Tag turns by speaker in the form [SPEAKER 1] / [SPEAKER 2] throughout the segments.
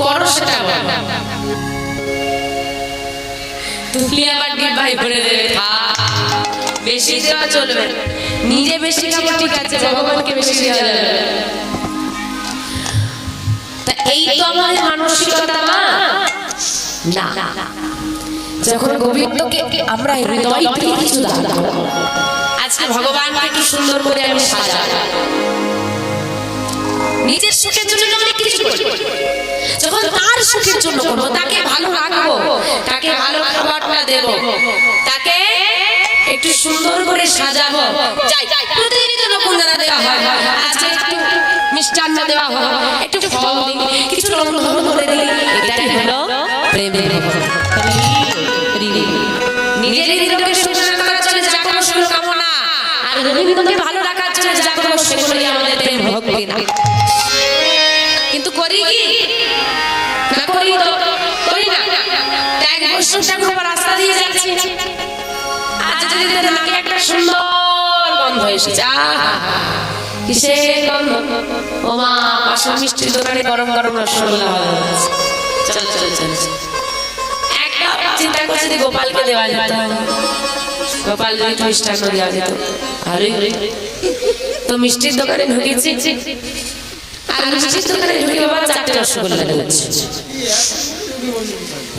[SPEAKER 1] করো সেটা তুমি আবার ডিব্বাই করে দেবে বেশি দেওয়া চলবে নিজে বেশি খাব, ঠিক আছে, ভগবানকে বেশি দেওয়া যাবে তা এই তো আমার মানসিকতা না না যখন গোবিন্দকে আমরা হৃদয় কিছু করব। আজকে ভগবানকে কি সুন্দর করে আমি সাজাবো নিজের সুখের জন্য আমি কিছু করি। যখন তার সুখের জন্য করব, তাকে ভালো রাখব, তাকে ভালো খাবারটা দেব, তাকে একটু সুন্দর করে সাজাবো। প্রতিদিনই তো নকুল দানা দেওয়া হয়, আজকে একটু মিষ্টান্ন দেওয়া হয়, একটু ফল দিই, কিছু রঙ করে দিই, এটাই হলো প্রেমের নিজের হৃদয়কে সুন্দর করার জন্য যা কোনো শুভ কামনা, আর গোবিন্দকে ভালো রাখার কিন্তু করি কি? রাস্তা দিয়ে একটা সুন্দর গন্ধ এসেছে! কিসের গন্ধ? ও মা পাশের মিষ্টির দোকানে গরম গরম রসগোল্লা ভালো। চিন্তা করছে গোপালকে দেওয়া যেত। গোপাল যদি দেওয়া যেত ভালোই হলো। তো মিষ্টির দোকানে ঢুকেছি। আর মিষ্টির দোকানে ঢুকে বাবা চারটে রসগোল্লা ঢুকছে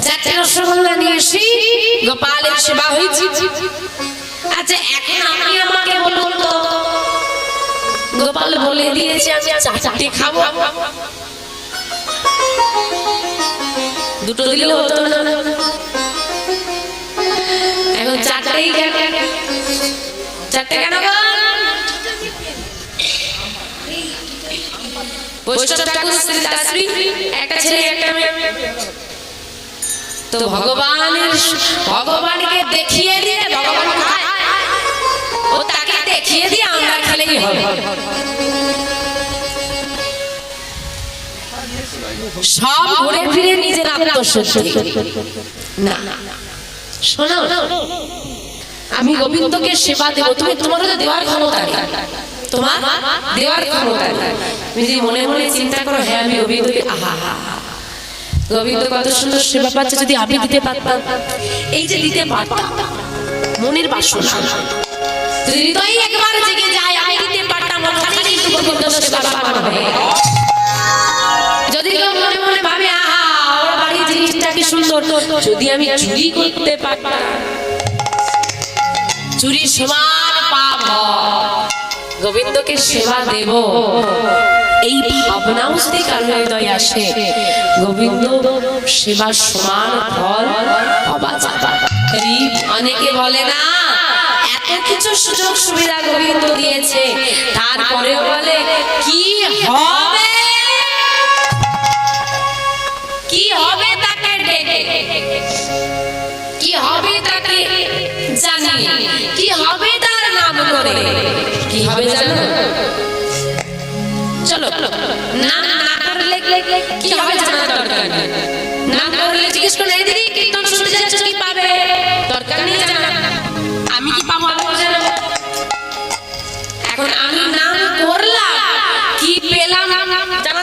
[SPEAKER 1] চারটে রসগোল্লা নিয়ে এসে গোপালের সেবা হয়েছে। আচ্ছা এখন আপনি আমাকে বলুন তো। গোপাল বলে দিয়েছে, আমি চারটে খাব। দুটো দিলে হতো না। এখন চারটেই চারটে কেন তো ভগবানকে দেখিয়ে দিয়ে ভগবান ও তাকে দেখিয়ে দিয়ে আমরা খেলেই হবে। সব ঘুরে ফিরে নিজের আত্মশুদ্ধি। না। শোনো, আমি গোবিন্দকে সেবা দেব। তুমি তোমার তো দেওয়ার ক্ষমতা নেই। তোমার দেওয়ার ক্ষমতা নেই। তুমি যদি মনে মনে চিন্তা করো হ্যাঁ আমি গোবিন্দকে, আহা গোবিন্দ কত সুন্দর সেবা পাচ্ছে যদি আমি দিতে পারতাম। এই যে দিতে পারতাম, মনের বাসনা। যদি হৃদয় একবার জেগে যায়, আমি দিতে পারতাম গোবিন্দ সেবা পাওয়া হবে যদি আমি চুরি করতে পারতাম। চুরি সমান পাপ গোবিন্দকে সেবা দেব। এই ভাবনাও যদি কারও হৃদয় আসে? গোবিন্দ সেবার সমান ফল পাওয়া যাবে অনেকে বলে, না কিছু কি হবে? কি হবে জানি কি হবে তার নাম করে। কি হবে জানো? চলো, নাম না করলে কি হবে জানার দরকার নাম করলে জিজ্ঞেস করলে দিদি, কীর্তন শুনতে যাচ্ছ, কি পাবে? দরকার নেই জানা আমি কি পাবো জানো? এখন আমি নাম করলাম, কি পেলাম? জানাতে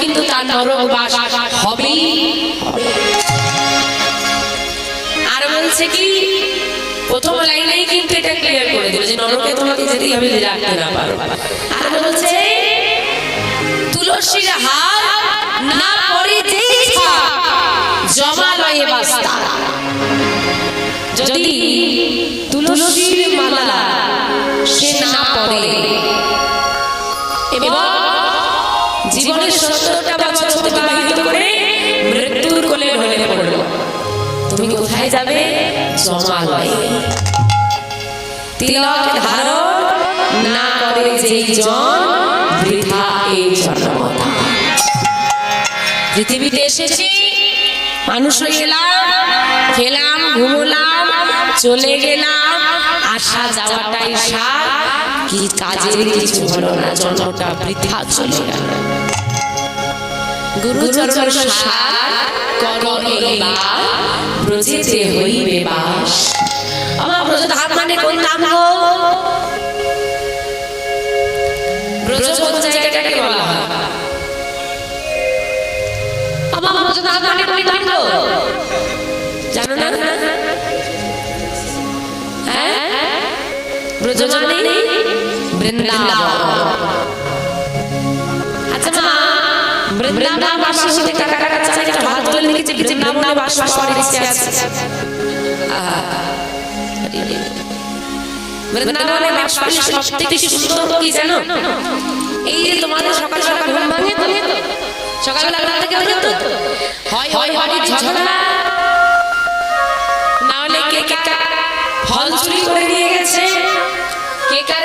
[SPEAKER 1] কিন্তু তার নরক বাস হবে। আর বলছে কি, প্রথম লাইনেই কিন্তু এটা ক্লিয়ার করে দিল যে নরকে তোমাকে যেতেই হবে যদি রাখতে না পারো। আর বলছে, তুলসীর হার না পরে যেই জমালয়ে বাস্তা যদি তুলসীর মালা সে না পড়ে। এবং জীবনের সত্তরটা বছর অতিবাহিত করে মৃত্যুর কোলে ঢলে পড়ল। তুমি কোথায় যাবে? জমালয়ে। তিলক ধারণ না করে যেই জন, বৃথা এই জন্মতা। পৃথিবীতে এসেছি, মানুষ হয়ে খেলাম, ঘুমলাম, চলে গেলাম, আসা যাওয়াটাই সার। কি কাজের কিছু হলো না? জন্মটা বৃথা চলে গেল। গুরু চরণ সার করো ব্রজেতে হইবে বাস। আমার ব্রজ ধাম মানে কোন ধাম গো? ব্রজ কোন জায়গাটাকে বলা হয়। আমার ব্রজ ধাম মানে কোন ধাম গো? জানো না? হ্যাঁ? ব্রজ মানে? বৃন্দাবন। আচ্ছা মা, বৃন্দাবন বাসী হতে কারা কারা চায় একটা হাত তুলে লিখেছে বাস করার ইচ্ছে আছে। বৃন্দাবনে বাস এই যে তোমাদের সকাল সকাল সকালবেলা তো? হয় হয় বাড়ির ঝগড়া। না হলে কে কে কার ফল চুরি করে নিয়ে গেছে। কার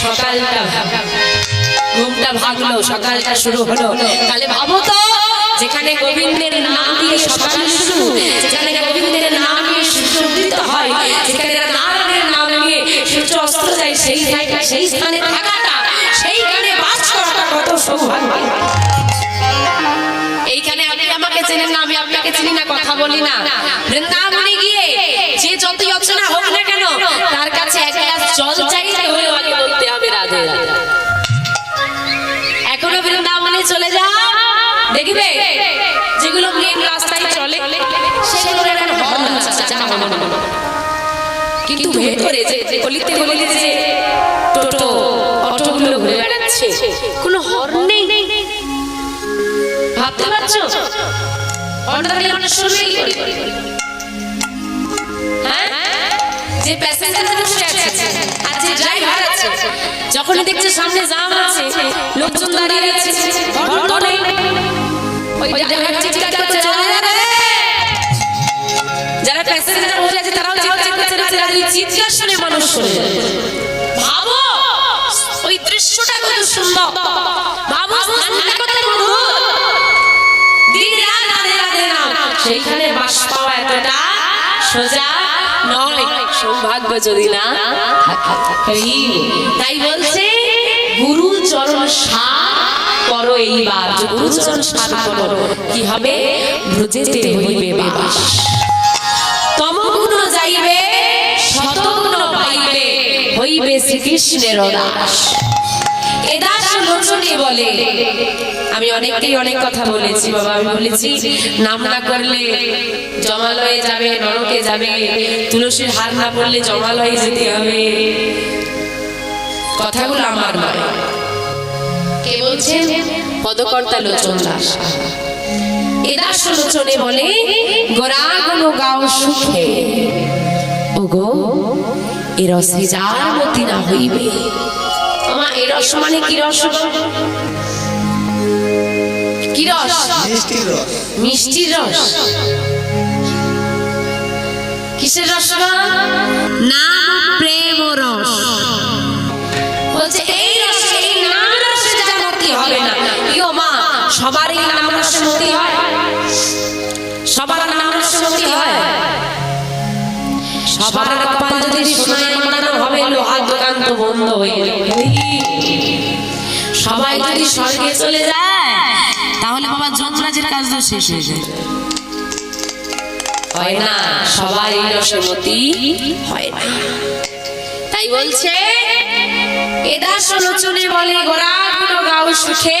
[SPEAKER 1] সকালটা ঘুমটা ভাগলো, সকালটা শুরু হলো। তাহলে ভাবো তো, যেখানে গোবিন্দের নাম দিয়ে সকাল শুরু, যেখানে গোবিন্দের নাম সূর্য হয়, যেখানে নারায়ণের নাম নিয়ে সূর্য অস্ত যায়, সেই জায়গায়, সেই স্থানে থাকাটা, সেইখানে বাস করাটা কত সৌভাগ্য। আমি আপনাকে চিনি না, কথা বলি না। বৃন্দাবনে গিয়ে যে যতই অচেনা হোক না কেন, তার কাছে এক জল চাইতে হলেও দেখবে যেগুলো মেন রাস্তায় চলে সেগুলো এখন হর্ন। কিন্তু ভেতরে যে গলিতে গলিতে যে টোটো অটোগুলো ঘুরে বেড়াচ্ছে কোনো হর্ন নেই। ভাবতে পারছ? হর্নটা দিলে? হ্যাঁ যে প্যাসেঞ্জার বসে আছে আর যে ড্রাইভার আছে যখন দেখছে সামনে জাম আছে লোকজন দাঁড়িয়ে আছে হর্ন ওই ড্রাইভার চিৎকার করছে "রাধে রাধে!" যারা প্যাসেঞ্জার বসে আছে তারাও চিৎকার করছে "রাধে রাধে!" চিৎকার শুনে মানুষ শুনে। ভাবো ওই দৃশ্যটা কত সুন্দর। ভাবো কত মধুর। দিন রাত রাধে রাধে নাম সেইখানে বাস পাওয়া এতটা সোজা নয়। সৌভাগ্য যদি না তাই বলছে গুরু চরণ সার করো এইবার, যে গুরু চরণ করো, কি হবে? ব্রজেতে হইবে বাস। তমগুণ যাইবে, শতগুণ পাইবে, হইবে শ্রীকৃষ্ণের দাস এ দাস লোচনে বলে, আমি অনেককেই অনেক কথা বলেছি, বাবা, আমি বলেছি, নাম না করলে জমালয়ে যাবে, নরকে যাবে, তুলসীর হার না পড়লে জমালয়ে যেতে হবে। কথাগুলো আমার নয়। কে বলছেন? পদকর্তা লোচন দাস। এ দাস লোচনে বলে গোরাগুলো গাও সুখে। ওগো এ রসে যার মতি না হইবে? আমা এ রস মানে কি রস? কি রস?
[SPEAKER 2] মিষ্টির রস।
[SPEAKER 1] কিসের রস গো? সবারই নাম স্মৃতি হয়। সবার নাম স্মৃতি হয়। সবার কপাল যদি সোনায় মারানো হবে, লোহার দোকান তো বন্ধ হয়ে সবাই যদি স্বর্গে চলে যায়, তাহলে বাবা যন্ত্রাজের কাজ তো শেষ হয়ে যায়। হয় না, সবারই রসমতি হয় না। তাই বলছে এদাস লোচনে বলে গোরা কোনো গাও সুখে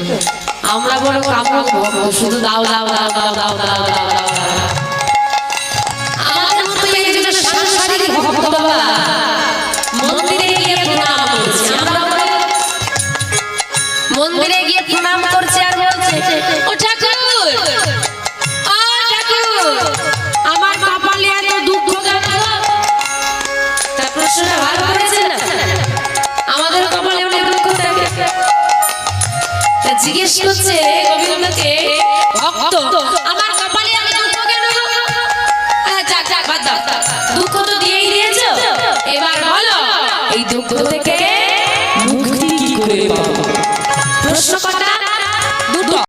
[SPEAKER 1] আমরা বড় কামড় শুধু দাও দাও দাও দাও দাও দাও দাও দাও মন্দিরে গিয়ে করছে। মন্দিরে গিয়ে প্রণাম করছে আর বলছে ও ঠাকুর জিজ্ঞেস করছে গোবিন্দকে, ভক্ত, আমার কপালে আমি দুঃখ কেন যাক যাক, বাদ দাও। দুঃখ তো দিয়েই এবার বলো, এই দুঃখ থেকে মুক্তি কি করে পাবো? প্রশ্ন কটা?